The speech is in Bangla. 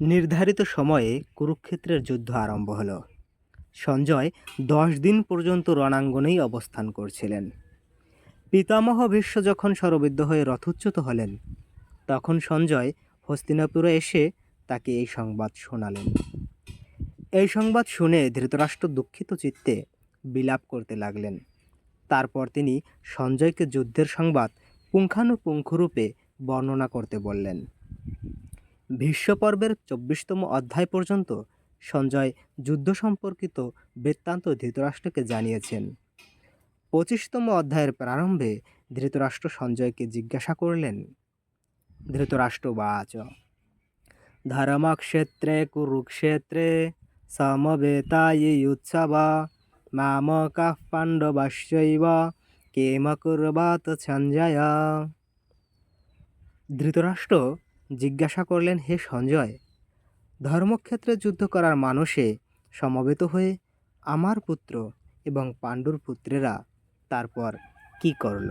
নির্ধারিত সময়ে কুরুক্ষেত্রের যুদ্ধ আরম্ভ হল। সঞ্জয় দশ দিন পর্যন্ত রণাঙ্গনেই অবস্থান করছিলেন। পিতামহ ভীষ্ম যখন শরবিদ্ধ হয়ে রথোচ্যুত হলেন, তখন সঞ্জয় হস্তিনাপুরে এসে তাকে এই সংবাদ শোনালেন। এই সংবাদ শুনে ধৃতরাষ্ট্র দুঃখিত চিত্তে বিলাপ করতে লাগলেন। তারপর তিনি সঞ্জয়কে যুদ্ধের সংবাদ পুঙ্খানুপুঙ্খরূপে বর্ণনা করতে বললেন। ভীষ্ম পর্বের চব্বিশতম অধ্যায় পর্যন্ত সঞ্জয় যুদ্ধ সম্পর্কিত বৃত্তান্ত ধৃতরাষ্ট্রকে জানিয়েছেন। পঁচিশতম অধ্যায়ের প্রারম্ভে ধৃতরাষ্ট্র সঞ্জয়কে জিজ্ঞাসা করলেন ধৃতরাষ্ট্র বাচ ধর্মক্ষেত্রে কুরুক্ষেত্রে সমবেতায়ে উৎসবা, মামকাः পাণ্ডবাশ্চৈব কেমকুর্বাত সঞ্জয়? ধৃতরাষ্ট্র জিজ্ঞাসা করলেন, হে সঞ্জয়, ধর্মক্ষেত্রে যুদ্ধ করার মানুষে সমবেত হয়ে আমার পুত্র এবং পাণ্ডুর পুত্রেরা তারপর কি করল?